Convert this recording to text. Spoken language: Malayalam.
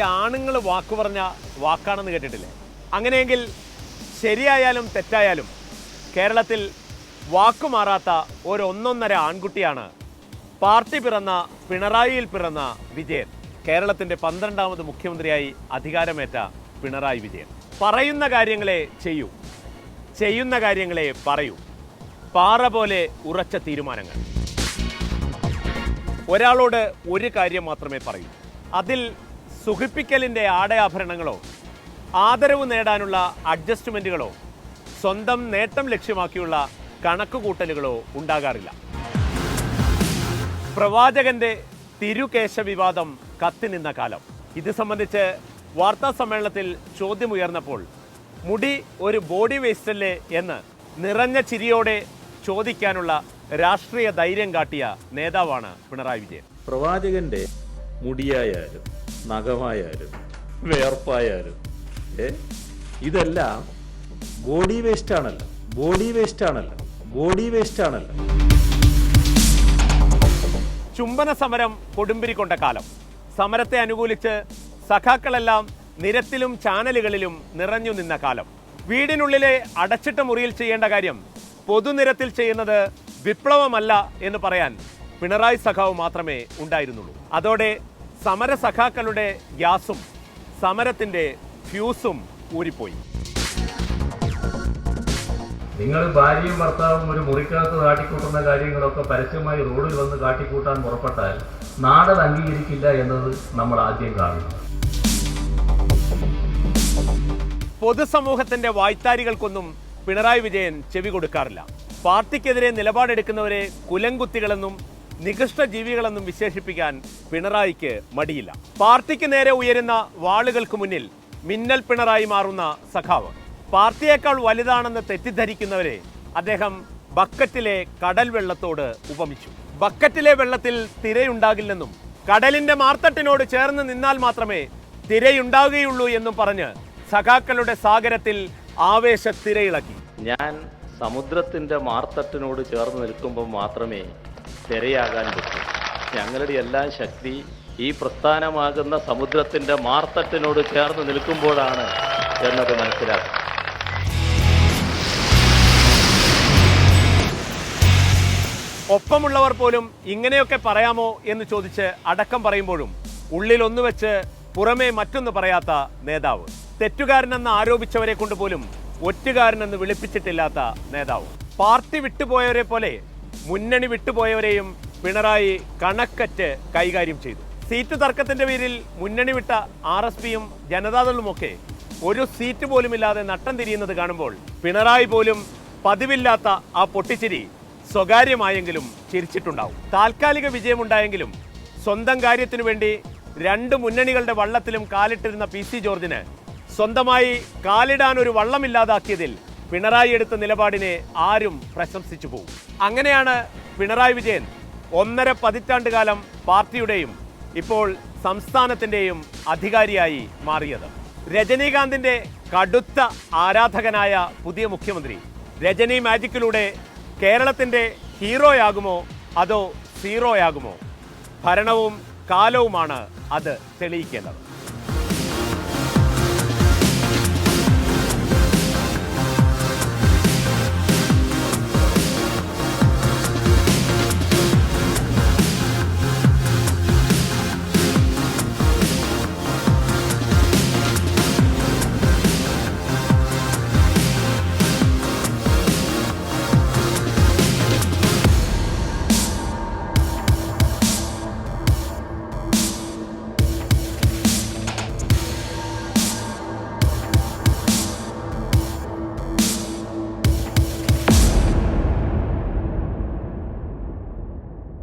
ആണുങ്ങൾ വാക്ക് പറഞ്ഞ വാക്കാണെന്ന് കേട്ടിട്ടില്ലേ? അങ്ങനെയെങ്കിൽ ശരിയായാലും തെറ്റായാലും കേരളത്തിൽ വാക്കുമാറാത്ത ഒരു ഒന്നൊന്നര ആൺകുട്ടിയാണ് പാർട്ടി പിറന്ന പിണറായിയിൽ പിറന്ന വിജയൻ. കേരളത്തിന്റെ പന്ത്രണ്ടാമത് മുഖ്യമന്ത്രിയായി അധികാരമേറ്റ പിണറായി വിജയൻ. പറയുന്ന കാര്യങ്ങളെ ചെയ്യൂ. ചെയ്യുന്ന കാര്യങ്ങളെ പറയൂ. പാറ പോലെ ഉറച്ച തീരുമാനങ്ങൾ. ഒരാളോട് ഒരു കാര്യം മാത്രമേ പറയൂ. അതിൽ സുഖിപ്പിക്കലിന്റെ ആടയാഭരണങ്ങളോ ആദരവ് നേടാനുള്ള അഡ്ജസ്റ്റ്മെന്റുകളോ സ്വന്തം നേട്ടം ലക്ഷ്യമാക്കിയുള്ള കണക്കുകൂട്ടലുകളോ ഉണ്ടാകാറില്ല. പ്രവാചകന്റെ തിരുകേശ വിവാദം കത്തിനിന്ന കാലം. ഇത് സംബന്ധിച്ച് വാർത്താ സമ്മേളനത്തിൽ ചോദ്യമുയർന്നപ്പോൾ മുടി ഒരു ബോഡി വേസ്റ്റല്ലേ എന്ന് നിറഞ്ഞ ചിരിയോടെ ചോദിക്കാനുള്ള രാഷ്ട്രീയ ധൈര്യം കാട്ടിയ നേതാവാണ് പിണറായി വിജയൻ. പ്രവാചകന്റെ മുടിയായാലും നഖമായാലും വേർപ്പായാലും ഏ? ഇതെല്ലാം ബോഡി വേസ്റ്റ് ആണല്ലോ. ബോഡി വേസ്റ്റ് ആണല്ലോ. ബോഡി വേസ്റ്റ് ആണല്ലോ. ചുംബന സമരം കൊടുമ്പിരി കൊണ്ട കാലം. സമരത്തെ അനുകൂലിച്ച് സഖാക്കളെല്ലാം നിരത്തിലും ചാനലുകളിലും നിറഞ്ഞു നിന്ന കാലം. വീടിനുള്ളിലെ അടച്ചിട്ട മുറിയിൽ ചെയ്യേണ്ട കാര്യം പൊതുനിരത്തിൽ ചെയ്യുന്നത് വിപ്ലവമല്ല എന്ന് പറയാൻ പിണറായി സഖാവ് മാത്രമേ ഉണ്ടായിരുന്നുള്ളൂ. അതോടെ സമര സഖാക്കളുടെ ഗ്യാസും സമരത്തിന്റെ ഫ്യൂസും ഊരിപ്പോയി. നിങ്ങൾ ഭാര്യയും ഭർത്താവും ഒരു മുറിക്കകത്ത് കാട്ടിക്കൂട്ടുന്ന കാര്യങ്ങളൊക്കെ പരസ്യമായി റോഡിൽ വന്ന് കാട്ടിക്കൂട്ടാൻ പുറപ്പെട്ടാൽ നാടൻ അംഗീകരിക്കില്ല എന്നത് നമ്മൾ ആദ്യം കാണുന്നു. പൊതുസമൂഹത്തിന്റെ വായ്ത്താരികൾക്കൊന്നും പിണറായി വിജയൻ ചെവി കൊടുക്കാറില്ല. പാർട്ടിക്കെതിരെ നിലപാടെടുക്കുന്നവരെ കുലങ്കുത്തികളെന്നും നികൃഷ്ട ജീവികളെന്നും വിശേഷിപ്പിക്കാൻ പിണറായിക്ക് മടിയില്ല. പാർട്ടിക്ക് നേരെ ഉയരുന്ന വാളുകൾക്ക് മുന്നിൽ മിന്നൽ പിണറായി മാറുന്ന സഖാവ്. പാർട്ടിയേക്കാൾ വലുതാണെന്ന് തെറ്റിദ്ധരിക്കുന്നവരെ അദ്ദേഹം ബക്കറ്റിലെ കടൽ വെള്ളത്തോട് ഉപമിച്ചു. ബക്കറ്റിലെ വെള്ളത്തിൽ തിരയുണ്ടാകില്ലെന്നും കടലിന്റെ മാർത്തട്ടിനോട് ചേർന്ന് നിന്നാൽ മാത്രമേ തിരയുണ്ടാകുകയുള്ളൂ എന്നും പറഞ്ഞ് സഖാക്കളുടെ സാഗരത്തിൽ ആവേശ തിരയിളക്കി ഞാൻ സമുദ്രത്തിന്റെ മാർത്തട്ടിനോട് ചേർന്ന് നിൽക്കുമ്പോൾ മാത്രമേ തിരയാകാൻ പറ്റും. ഞങ്ങളുടെ എല്ലാ ശക്തി ഈ പ്രസ്ഥാനമാകുന്ന സമുദ്രത്തിന്റെ മാർത്തട്ടിനോട് ചേർന്ന് നിൽക്കുമ്പോഴാണ് എന്നത് മനസ്സിലാക്കും ഒപ്പമുള്ളവർ പോലും ഇങ്ങനെയൊക്കെ പറയാമോ എന്ന് ചോദിച്ച് അടക്കം പറയുമ്പോഴും ഉള്ളിൽ ഒന്ന് വെച്ച് പുറമേ മറ്റൊന്ന് പറയാത്ത നേതാവ്. തെറ്റുകാരനെന്ന് ആരോപിച്ചവരെ കൊണ്ട് പോലും ഒറ്റുകാരനെന്ന് വിളിപ്പിച്ചിട്ടില്ലാത്ത നേതാവ്. പാർട്ടി വിട്ടുപോയവരെ പോലെ മുന്നണി വിട്ടുപോയവരെയും പിണറായി കണക്കറ്റ് കൈകാര്യം ചെയ്തു. സീറ്റ് തർക്കത്തിന്റെ പേരിൽ മുന്നണി വിട്ട ആർ എസ് പിയും ജനതാദളുമൊക്കെ ഒരു സീറ്റ് പോലുമില്ലാതെ നട്ടം തിരിയുന്നത് കാണുമ്പോൾ പിണറായി പോലും പതിവില്ലാത്ത ആ പൊട്ടിച്ചിരി സ്വകാര്യമായെങ്കിലും ചിരിച്ചിട്ടുണ്ടാവും. താൽക്കാലിക വിജയമുണ്ടായെങ്കിലും സ്വന്തം കാര്യത്തിനു വേണ്ടി രണ്ട് മുന്നണികളുടെ വള്ളത്തിലും കാലിട്ടിരുന്ന പി സി ജോർജിന് സ്വന്തമായി കാലിടാൻ ഒരു വള്ളമില്ലാതാക്കിയതിൽ പിണറായി എടുത്ത നിലപാടിനെ ആരും പ്രശംസിച്ചു പോകും. അങ്ങനെയാണ് പിണറായി വിജയൻ ഒന്നര പതിറ്റാണ്ട് കാലം പാർട്ടിയുടെയും ഇപ്പോൾ സംസ്ഥാനത്തിന്റെയും അധികാരിയായി മാറിയത്. രജനീകാന്തിന്റെ കടുത്ത ആരാധകനായ പുതിയ മുഖ്യമന്ത്രി രജനി മാജിക്കിലൂടെ കേരളത്തിന്റെ ഹീറോയാകുമോ അതോ സീറോയാകുമോ? ഭരണവും കാലവുമാണ് അത് തെളിയിക്കേണ്ടത്.